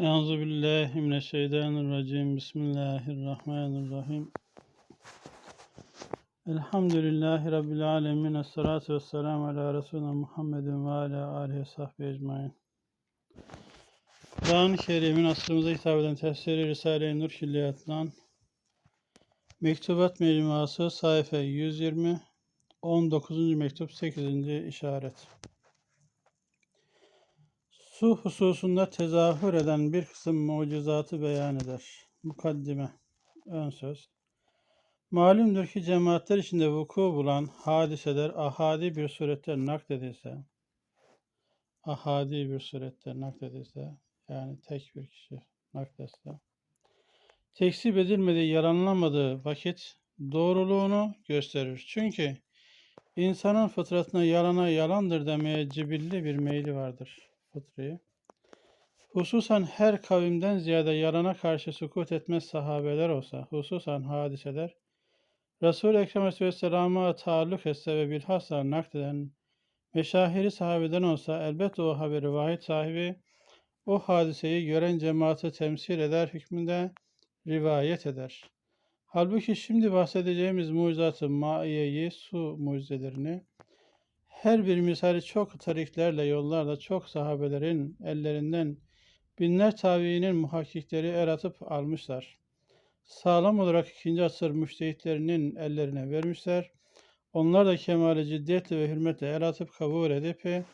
Euzu billahi mineşşeytanirracim. Bismillahirrahmanirrahim. Elhamdülillahi rabbil alamin. Essalatu vesselamu ala resulina Muhammedin ve ala alihi ve sahbihi ecmaîn. Kur'an-ı Kerim'in asrımıza hitap eden tefsiri Risale-i Nur Külliyatı'ndan Mektubat Mecmuası sayfa 120 19. mektup 8. işaret. Su hususunda tezahür eden bir kısım mucizatı beyan eder. Mukaddime, ön söz. Malumdur ki cemaatler içinde vuku bulan hadiseler ahadi bir surette nakledilse, ahadi bir surette nakledilse, yani tek bir kişi nakletse, tekzip edilmediği, yalanlamadığı vakit doğruluğunu gösterir. Çünkü insanın fıtratına yalana yalandır demeye cibilli bir meyli vardır fıtriyi. Hususan her kavimden ziyade yalana karşı sukut etmez sahabeler olsa, hususan hadiseler, Resul-i Ekrem Aleyhisselam'a taalluk etse ve bilhassa nakleden meşahiri sahabeden olsa elbette o haberi vahid sahibi o hadiseyi gören cemaati temsil eder hükmünde rivayet eder. Halbuki şimdi bahsedeceğimiz mucizatı maiyeyi, su mucizelerini her bir misali çok tariklerle, yollarla çok sahabelerin ellerinden binler tabiinin muhakkikleri el atıp almışlar. Sağlam olarak ikinci asır müştehitlerinin ellerine vermişler. Onlar da kemale ciddiyetle ve hürmetle el atıp kabul edip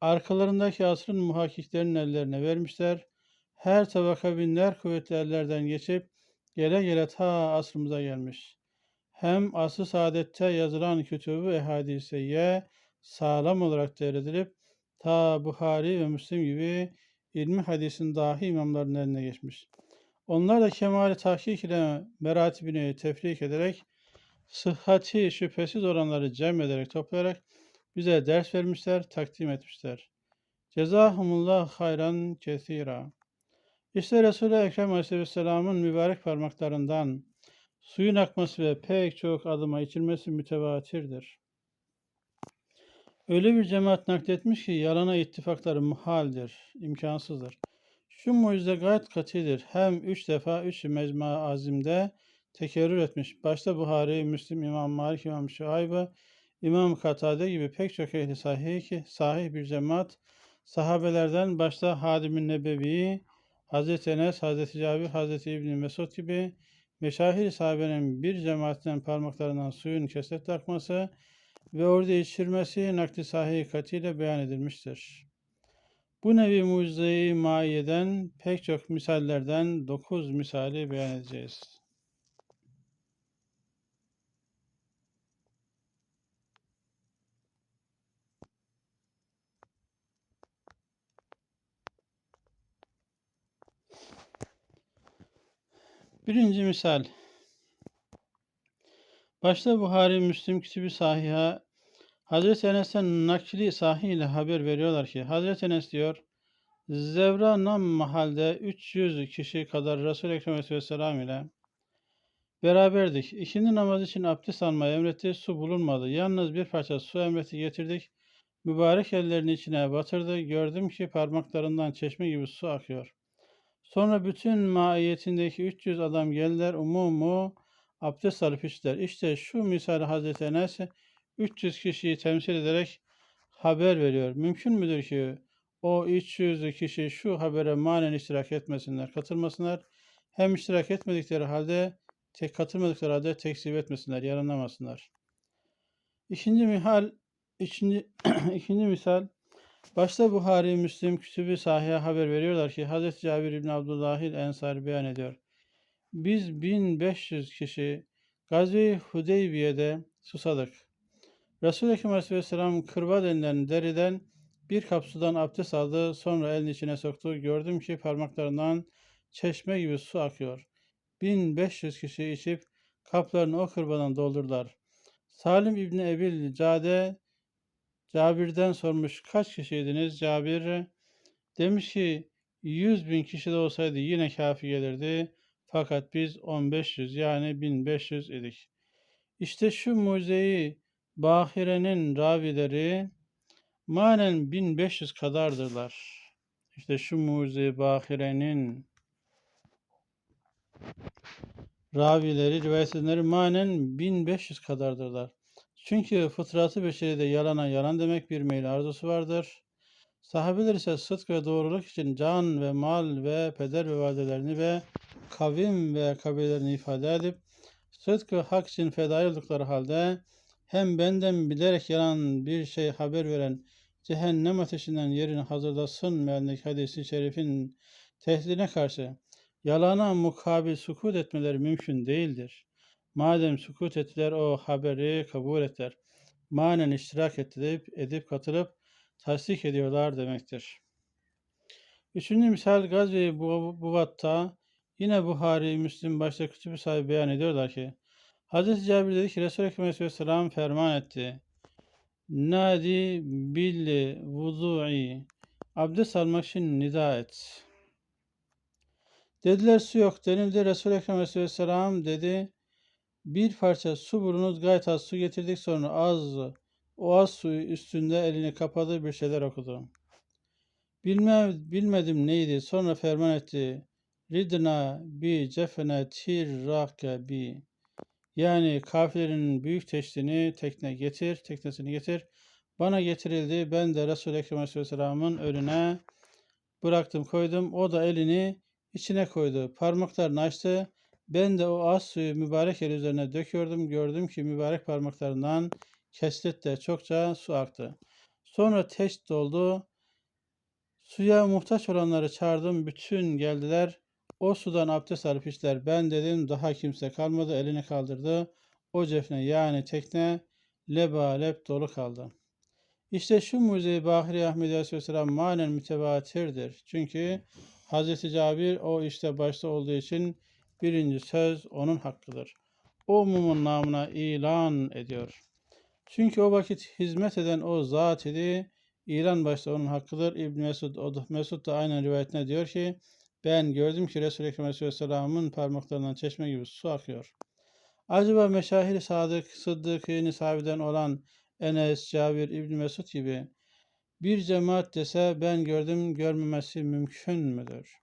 arkalarındaki asrın muhakkiklerinin ellerine vermişler. Her tabaka binler kuvvetli ellerden geçip gele gele ta asrımıza gelmiş. Hem asr-ı saadette yazılan kütübü ehadiseye sağlam olarak devredilip ta Buhari ve Müslim gibi ilmi hadisin dahi imamların eline geçmiş. Onlar da kemali tahkik ile meratibini tefrik ederek sıhhati şüphesiz olanları cem ederek toplayarak bize ders vermişler, takdim etmişler. Cezahumullah hayran kesira. İşte Resul-i Ekrem Aleyhisselam'ın mübarek parmaklarından suyun akması ve pek çok adıma içilmesi mütevatirdir. Öyle bir cemaat nakletmiş ki yalana ittifakları muhaldir, imkansızdır. Şu mucize gayet katidir. Hem üç defa üç mecma azimde tekerrür etmiş. Başta Buhari, Müslim, İmam Malik, İmam Şuayb'ı, İmam Katade gibi pek çok ehli sahih ki sahih bir cemaat sahabelerden başta Hadim-i Nebevi, Hazreti Enes, Hazreti Cabir, Hazreti İbni Mesud gibi meşahir sahabenin bir cemaatten parmaklarından suyun keset akması ve orada içirmesi nakli sahih katiyle beyan edilmiştir. Bu nevi mucizeyi maiyeden pek çok misallerden dokuz misali beyan edeceğiz. Birinci misal. Başta Buhari, Müslim, Kütüb-i Sahih'a Hazreti Enes'ten nakli sahih ile haber veriyorlar ki Hazreti Enes diyor Zevra Nam mahalde 300 kişi kadar Resul-i Ekrem Aleyhisselam ile beraberdik. İkindi namaz için abdest almayı emretti. Su bulunmadı. Yalnız bir parça su emretti getirdik. Mübarek ellerini içine batırdı. Gördüm ki parmaklarından çeşme gibi su akıyor. Sonra bütün maiyetindeki 300 adam geldiler. Umumu abdest alıp içtiler. İşte şu misali Hazreti Enes 300 kişiyi temsil ederek haber veriyor. Mümkün müdür ki o 300 kişi şu habere manen iştirak etmesinler, katılmasınlar. Hem iştirak etmedikleri halde, tek katılmadıkları halde tekzip etmesinler, yaranlamasınlar. İkinci mihal, ikinci, ikinci misal, başta Buhari, Müslim, Kütüb-i Sahih'e haber veriyorlar ki Hz. Cabir İbni Abdullahil Ensari beyan ediyor. Biz 1500 kişi Gazve-i Hudeybiye'de susadık. Resul-i Ekrem Aleyhisselam kırba denilen deriden bir kap sudan abdest aldı. Sonra elini içine soktu. Gördüm ki parmaklarından çeşme gibi su akıyor. 1500 kişi içip kaplarını o kırbadan doldurdular. Salim İbni Ebil Cade Cabir'den sormuş kaç kişiydiniz? Cabir demiş ki 100 bin kişi de olsaydı yine kafi gelirdi. Fakat biz 1500 yani 1500 idik. İşte şu mucizeyi Bahire'nin ravileri manen 1500 kadardırlar. İşte şu mucize bahirenin ravileri, rivayet edenleri manen 1500 kadardırlar. Çünkü fıtratı beşeride yalana yalan demek bir meyil arzusu vardır. Sahabeler ise sıdk ve doğruluk için can ve mal ve peder ve validelerini ve kavim ve kabilelerini ifade edip sıdkı hak için feda oldukları halde hem benden bilerek yalan bir şey haber veren cehennem ateşinden yerini hazırlasın mealindeki hadisi şerifin tehdidine karşı yalana mukabil sukut etmeleri mümkün değildir. Madem sukut ettiler o haberi kabul ettiler. Manen iştirak edip, edip katılıp tasdik ediyorlar demektir. Üçüncü misal Gazve-i Buvat'ta yine Buhari, Müslim başta kütübü sahibi beyan ediyorlar ki Hz. Cabir dedi ki Resul-i Ekrem ferman etti. Nadi bil vudu'i abdest almak için nida et. Dediler su yok. Denildi Resul-i Ekrem dedi bir parça su bulunuz gayet az su getirdik sonra az o az suyu üstünde elini kapadı bir şeyler okudu. Bilmem, bilmedim neydi sonra ferman etti. Ridna bi cefene tirrake bi. Yani kafilerin büyük teştini tekne getir, teknesini getir. Bana getirildi. Ben de Resul-i Ekrem Aleyhisselam'ın önüne bıraktım, koydum. O da elini içine koydu. Parmaklarını açtı. Ben de o az suyu mübarek el üzerine döküyordum. Gördüm ki mübarek parmaklarından kesretle çokça su aktı. Sonra teşt doldu. Suya muhtaç olanları çağırdım. Bütün geldiler. O sudan abdest alıp içtiler. Ben dedim daha kimse kalmadı. Elini kaldırdı. O cefne yani tekne lebalep dolu kaldı. İşte şu mucize-i Bahri Ahmet Aleyhisselam manen mütevatirdir. Çünkü Hz. Cabir o işte başta olduğu için birinci söz onun hakkıdır. O mumun namına ilan ediyor. Çünkü o vakit hizmet eden o zat idi. İlan başta onun hakkıdır. İbn Mesud, o Mesud da aynen rivayetine diyor ki ben gördüm ki Resul-i Ekrem Aleyhisselam'ın parmaklarından çeşme gibi su akıyor. Acaba meşahir sadık, sıddıkini sahibinden olan Enes, Cabir, İbn Mesud gibi bir cemaat dese ben gördüm görmemesi mümkün müdür?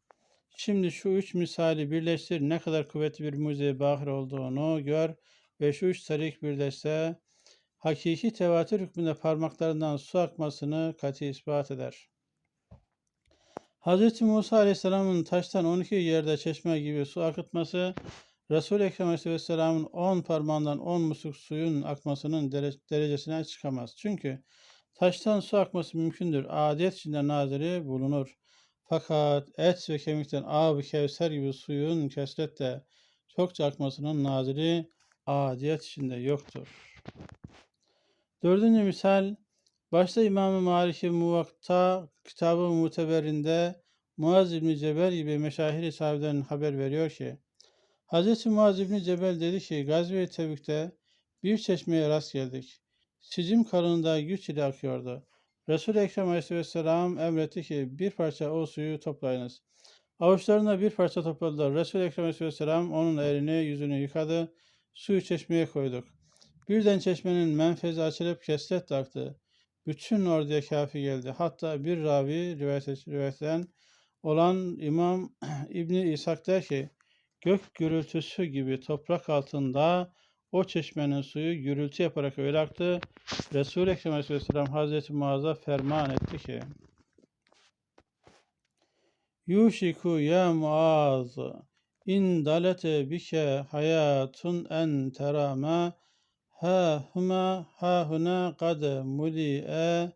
Şimdi şu üç misali birleştir ne kadar kuvvetli bir mucize bahir olduğunu gör ve şu üç tarik birleşse hakiki tevatür hükmünde parmaklarından su akmasını kati ispat eder. Hz. Musa Aleyhisselam'ın taştan 12 yerde çeşme gibi su akıtması, Resul-i Ekrem Aleyhisselam'ın 10 parmağından 10 musluk suyun akmasının derecesine çıkamaz. Çünkü taştan su akması mümkündür. Adet içinde naziri bulunur. Fakat et ve kemikten ağ kevser gibi suyun kesretle çokça akmasının naziri adiyet içinde yoktur. Dördüncü misal, başta İmam-ı Maliki Muvakta kitabı muteberinde Muaz İbni Cebel gibi meşahiri sahibinden haber veriyor ki, Hz. Muaz İbni Cebel dedi ki, Gazve-i Tebük'te bir çeşmeye rast geldik. Sicim kalınlığı güç ile akıyordu. Resul-i Ekrem Aleyhisselam emretti ki bir parça o suyu toplayınız. Avuçlarına bir parça topladılar. Resul-i Ekrem Aleyhisselam onun elini yüzünü yıkadı. Suyu çeşmeye koyduk. Birden çeşmenin menfezi açılıp kesret aktı. Bütün orduya kafi geldi. Hatta bir ravi rivayet, rivayetten olan İmam İbni İshak der ki gök gürültüsü gibi toprak altında o çeşmenin suyu gürültü yaparak öyle aktı. Resul-i Ekrem Aleyhisselam Hazreti Muaz'a ferman etti ki Yuşiku ya Muaz in dalete bike hayatun en terame ha huma ha huna kad muli'e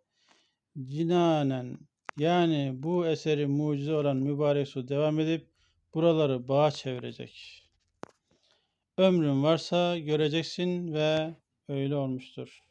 cinanen yani bu eseri mucize olan mübarek su devam edip buraları bağ çevirecek. Ömrün varsa göreceksin ve öyle olmuştur.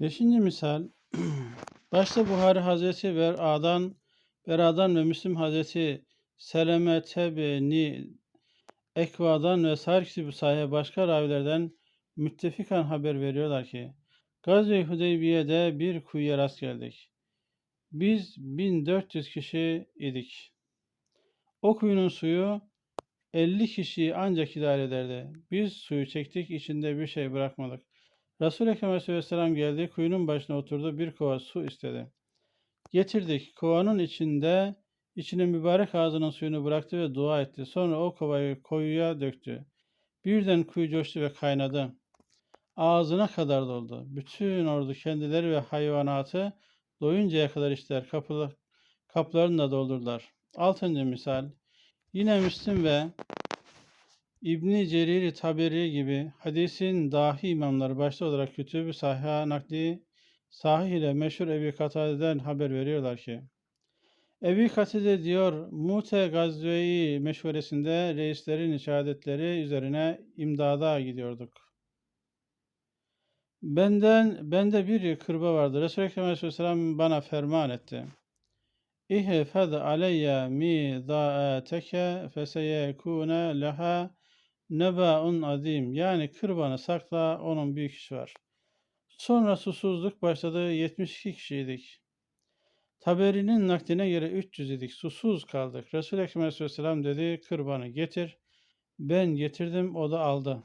Beşinci misal başta Buhari Hazreti Bera'dan Bera'dan ve Müslim Hazreti Seleme Tebeni Ekva'dan ve sair kütüb sahih başka ravilerden müttefikan haber veriyorlar ki Gazve-i Hudeybiye'de bir kuyuya rast geldik. Biz 1400 kişi idik. O kuyunun suyu 50 kişiyi ancak idare ederdi. Biz suyu çektik, içinde bir şey bırakmadık. Resul-i Ekrem Aleyhisselam geldi, kuyunun başına oturdu, bir kova su istedi. Getirdik, kovanın içinde, içine mübarek ağzının suyunu bıraktı ve dua etti. Sonra o kovayı kuyuya döktü. Birden kuyu coştu ve kaynadı. Ağzına kadar doldu. Bütün ordu kendileri ve hayvanatı doyuncaya kadar içtiler. Kapılı, kaplarını da doldurdular. Altıncı misal. Yine Müslim ve İbni Cerir Taberi gibi hadisin dahi imamları başta olarak kütüb-ü sahih nakli sahih ile meşhur Ebi Katade'den haber veriyorlar ki Ebi Katade diyor Mute Gazve-i meşhuresinde reislerin işaretleri üzerine imdada gidiyorduk. Benden bende bir kırba vardı. Resulü Ekrem Aleyhisselam bana ferman etti. İhfez aleyye midaeteke feseyekune leha nebaun azim. Yani kırbanı sakla onun büyük işi var. Sonra susuzluk başladı. 72 kişiydik. Taberi'nin nakline göre 300 idik. Susuz kaldık. Resul-i Ekrem Aleyhisselam dedi kırbanı getir. Ben getirdim o da aldı.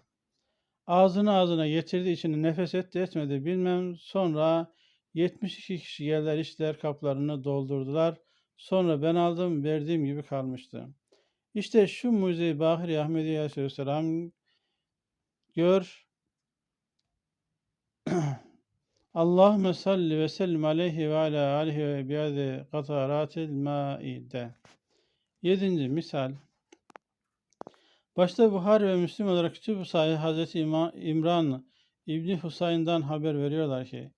Ağzını ağzına getirdi içine nefes etti etmedi bilmem. Sonra 72 kişi geldiler içtiler kaplarını doldurdular. Sonra ben aldım verdiğim gibi kalmıştı. İşte şu Mucize-i Bahri Ahmedi Aleyhisselam gör. Allahümme salli ve sellim aleyhi ve ala alihi ve biyade kataratil maide. Yedinci misal. Başta Buhari ve Müslim olarak kütüb-ü sahih Hazreti İmran İbni Husayn'dan haber veriyorlar ki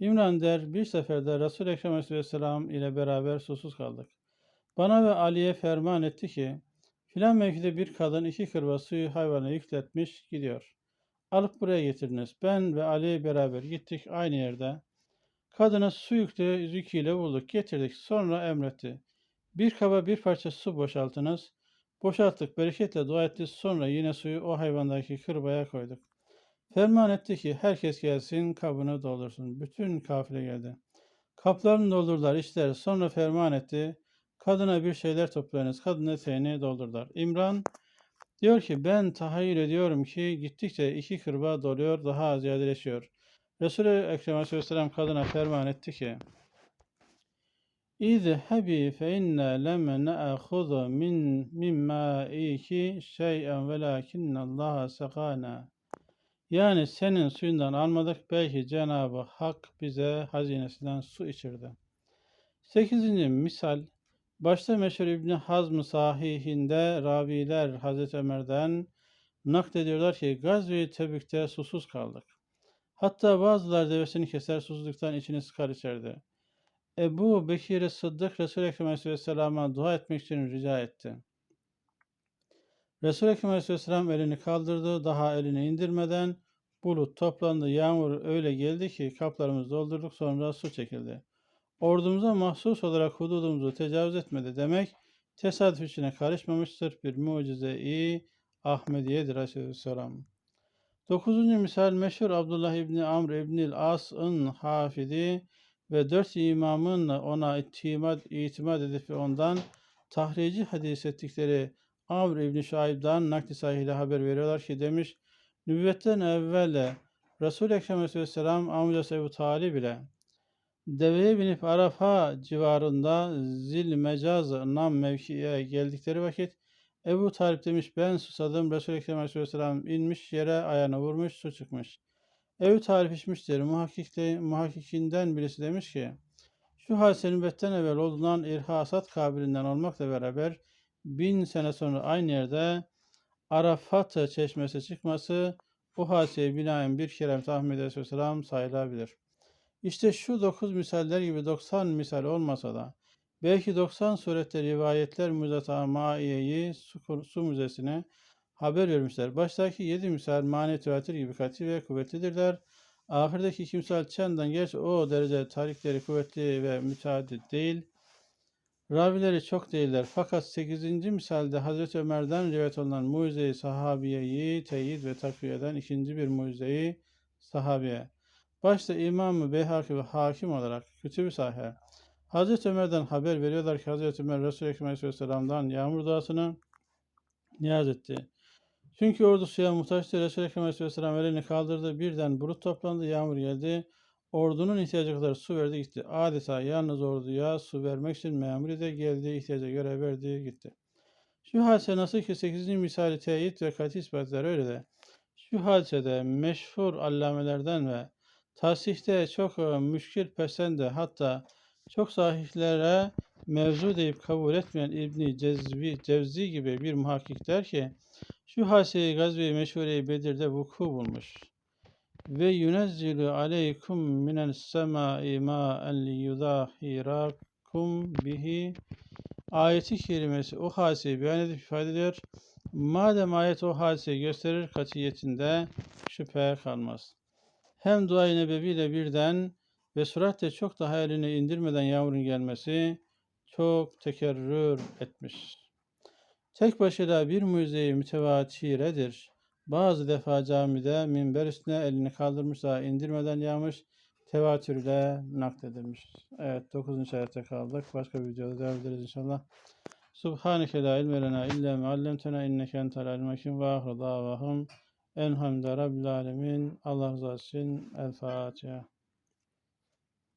İmran der bir seferde Resul-i Ekrem Aleyhisselam ile beraber susuz kaldık. Bana ve Ali'ye ferman etti ki filan mevkide bir kadın iki kırba suyu hayvana yükletmiş gidiyor. Alıp buraya getiriniz. Ben ve Ali beraber gittik aynı yerde. Kadına su yüklü yüküyle bulduk. Getirdik. Sonra emretti. Bir kaba bir parça su boşaltınız. Boşalttık. Bereketle dua etti. Sonra yine suyu o hayvandaki kırbaya koyduk. Ferman etti ki herkes gelsin kabını doldursun. Bütün kafile geldi. Kaplarını doldurdular içtiler. Sonra ferman etti. Kadına bir şeyler toplayınız. Kadın eteğini doldurdular. İmran diyor ki ben tahayyül ediyorum ki gittikçe iki kırba doluyor daha ziyadeleşiyor. Resul-i Ekrem Aleyhisselam kadına ferman etti ki İzhebi fe inne lem ne'ahuzu min mimma iki şey'en velakinnallaha sekana. Yani senin suyundan almadık belki Cenab-ı Hak bize hazinesinden su içirdi. Sekizinci misal Başta meşhur İbni Hazm sahihinde raviler Hazreti Ömer'den naklediyorlar ki Gazve-i Tebük'te susuz kaldık. Hatta bazılar devesini keser susuzluktan içini sıkar içerdi. Ebu Bekir Sıddık Resul-i Ekrem Aleyhisselam'a dua etmek için rica etti. Resul-i Ekrem Aleyhisselam elini kaldırdı. Daha elini indirmeden bulut toplandı. Yağmur öyle geldi ki kaplarımızı doldurduk sonra su çekildi. Ordumuza mahsus olarak hududumuzu tecavüz etmedi demek tesadüf içine karışmamıştır. Bir mucize-i Ahmediye'dir Aleyhisselam. Dokuzuncu misal meşhur Abdullah İbni Amr İbnil As'ın hafidi ve dört imamın ona itimat, itimat edip ondan tahrici hadis ettikleri Amr İbni Şaib'dan nakli sahiyle haber veriyorlar ki demiş nübüvvetten evvel Resul-i Ekrem Aleyhisselam amcası Ebu Talib ile deveye binip Arafa civarında Zil Mecaz nam mevkiye geldikleri vakit Ebu Talip demiş ben susadım. Resul-i Ekrem Aleyhisselam inmiş yere ayağını vurmuş su çıkmış. Ebu Talip içmiştir. Muhakkikte, muhakkikinden birisi demiş ki şu hadise nübbetten evvel olunan irhasat kabilinden olmakla beraber bin sene sonra aynı yerde Arafat çeşmesi çıkması bu hadiseye binaen bir kere Ahmet Aleyhisselam sayılabilir. İşte şu dokuz misaller gibi 90 misal olmasa da belki 90 surette rivayetler Müzata Maiye'yi su, su müzesine haber vermişler. Baştaki 7 misal mani tevatir gibi katı ve kuvvetlidirler. Ahirdeki iki misal çenden gerçi o derece tarikleri kuvvetli ve müteaddit değil. Ravileri çok değiller. Fakat 8. misalde Hazreti Ömer'den rivayet olunan mucize-i sahabiyeyi teyit ve takviye eden ikinci bir mucize-i sahabiye. Başta İmam-ı Beyhaki ve hakim olarak kütüb-ü sahih Hazreti Ömer'den haber veriyorlar ki Hazreti Ömer Resul-i Aleyhisselam'dan yağmur duasını niyaz etti. Çünkü ordu suya muhtaçtı. Resul-i Ekrem Aleyhisselam elini kaldırdı. Birden bulut toplandı. Yağmur geldi. Ordunun ihtiyacı kadar su verdi gitti. Adeta yalnız orduya su vermek için memuri de geldi. ihtiyaca göre verdi gitti. Şu hadise nasıl ki 8. misali teyit ve kat'i ispatlar öyle de. Şu hadisede meşhur allamelerden ve tasihte çok müşkil pesende hatta çok sahihlere mevzu deyip kabul etmeyen İbni Cezvi, Cevzi gibi bir muhakkik der ki şu hadiseyi Gazve-i Meşhure-i Bedir'de vuku bulmuş. Ve yunezzilu aleykum minen semai ma'en liyudahirakum bihi ayeti kerimesi o hadiseyi beyan edip ifade ediyor. Madem ayet o hadiseyi gösterir katiyetinde şüphe kalmaz. Hem dua-i nebeviyle birden ve süratle çok daha eline indirmeden yağmurun gelmesi çok tekerrür etmiş. Tek başına bir mucize-i mütevatiredir. Bazı defa camide minber üstüne elini kaldırmış daha indirmeden yağmış tevatür ile nakledilmiş. Evet 9. ayette kaldık. Başka bir videoda devam ederiz inşallah. Subhaneke la ilme lena illa me allemtena inneke entel alim hakim ve ahir davahum enhamdülillahi rabbil alemin. Allah razı olsun. El Fatiha.